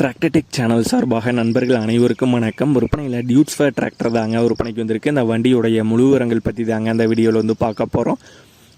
Tractor Tech channel சார்பாக நண்பர்கள் அனைவருக்கும் வணக்கம். விற்பனையில் டியூட்ஸ் ஃபேர் டிராக்டர் தாங்க விற்பனைக்கு வந்திருக்கு. இந்த வண்டியுடைய முழு விவரங்கள் பற்றி தாங்க அந்த வீடியோவில் வந்து பார்க்க போகிறோம்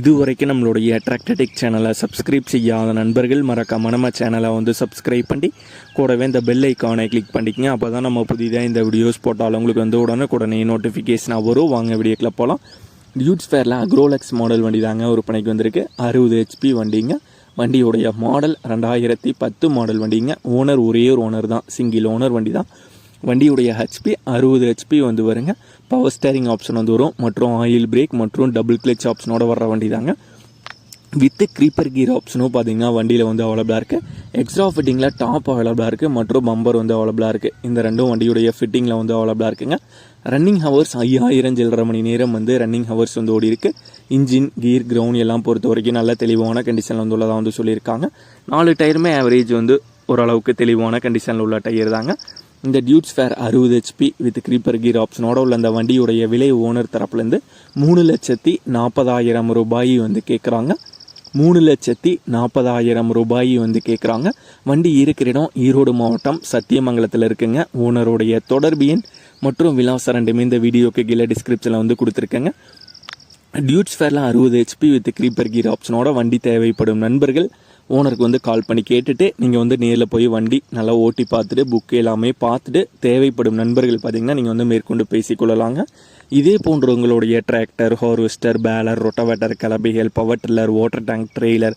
இதுவரைக்கும் நம்மளுடைய டிராக்டர்டெக் சேனலை சப்ஸ்கிரைப் செய்யாத நண்பர்கள் மறக்காம நம்ம சேனலை வந்து சப்ஸ்கிரைப் பண்ணி கூடவே இந்த பெல் ஐக்கானை கிளிக் பண்ணிக்கங்க. அப்போ தான் நம்ம புதிதாக இந்த வீடியோஸ் போட்டாலும் உங்களுக்கு வந்து உடனே உடனே நோட்டிஃபிகேஷனாக வரும். வாங்க வீடியோக்கில் போகலாம் டியூட்ஸ் ஃபேரில் அக்ரோலெக்ஸ் மாடல் வண்டி தாங்க விற்பனைக்கு வந்திருக்கு. அறுபது ஹெச்பி வண்டிங்க. வண்டியுடைய மாடல் ரெண்டாயிரத்தி பத்து மாடல் வண்டிங்க. ஓனர் ஒரே ஒரு ஓனர் தான். சிங்கிள் ஓனர் வண்டி தான். வண்டியுடைய ஹெச்பி அறுபது ஹெச்பி வந்து வருங்க. பவர் ஸ்டேரிங் ஆப்ஷன் வந்து வரும். மற்றும் ஆயில் பிரேக் மற்றும் டபுள் கிளச் ஆப்ஷனோட வர்ற வண்டி தாங்க. வித்து க்ரீப்பர் கீர் ஆப்ஷனும் பார்த்தீங்கன்னா வண்டியில் வந்து அவைலபிளாக இருக்குது எக்ஸ்ட்ரா ஃபிட்டிங்கில் டாப் அவைலபிளாக இருக்குது மற்றும் பம்பர் வந்து அவைலபிளாக இருக்குது இந்த ரெண்டும் வண்டியுடைய ஃபிட்டிங்கில் வந்து அவைலபிளாக இருக்குங்க. ரன்னிங் ஹவர்ஸ் ஐயாயிரம் சில்லரை மணி நேரம் வந்து ரன்னிங் ஹவர்ஸ் வந்து ஓடி இருக்குது இன்ஜின் கீர் கிரவுண்ட் எல்லாம் பொறுத்த வரைக்கும் நல்ல தெளிவான கண்டிஷனில் வந்து உள்ளதாக வந்து சொல்லியிருக்காங்க. நாலு டயருமே ஆவரேஜ் வந்து ஓரளவுக்கு தெளிவான கண்டிஷனில் உள்ள டயர் தாங்க. இந்த டியூட்ஸ் ஃபேர் அறுபது ஹெச்பி வித் க்ரீப்பர் கீர் ஆப்ஷனோட உள்ள அந்த வண்டியுடைய விலை ஓனர் தரப்புலேருந்து மூணு லட்சத்தி நாற்பதாயிரம் ரூபாய் வந்து கேட்குறாங்க மூணு லட்சத்தி நாற்பதாயிரம் ரூபாய் வந்து கேட்குறாங்க வண்டி இருக்கிற இடம் ஈரோடு மாவட்டம் சத்தியமங்கலத்தில் இருக்குங்க. ஓனருடைய தொடர்பு எண் மற்றும் விலாசம் ரெண்டுமே இந்த வீடியோக்கு கீழே டிஸ்கிரிப்ஷனில் வந்து கொடுத்துருக்கேங்க. டியூட்ஸ் ஃபேரில் அறுபது ஹெச்பி வித் க்ரீப்பர் கீர் ஆப்ஷனோட வண்டி தேவைப்படும் நண்பர்கள் ஓனருக்கு வந்து கால் பண்ணி கேட்டுட்டு நீங்கள் வந்து நேரில் போய் வண்டி நல்லா ஓட்டி பார்த்துட்டு புக் எல்லாமே பார்த்துட்டு தேவைப்படும் நண்பர்கள் பார்த்தீங்கன்னா நீங்கள் வந்து மேற்கொண்டு பேசிக்கொள்ளலாங்க இதே போன்ற உங்களுடைய tractor harvester baler rotavator கலபிகள் power tiller water tank trailer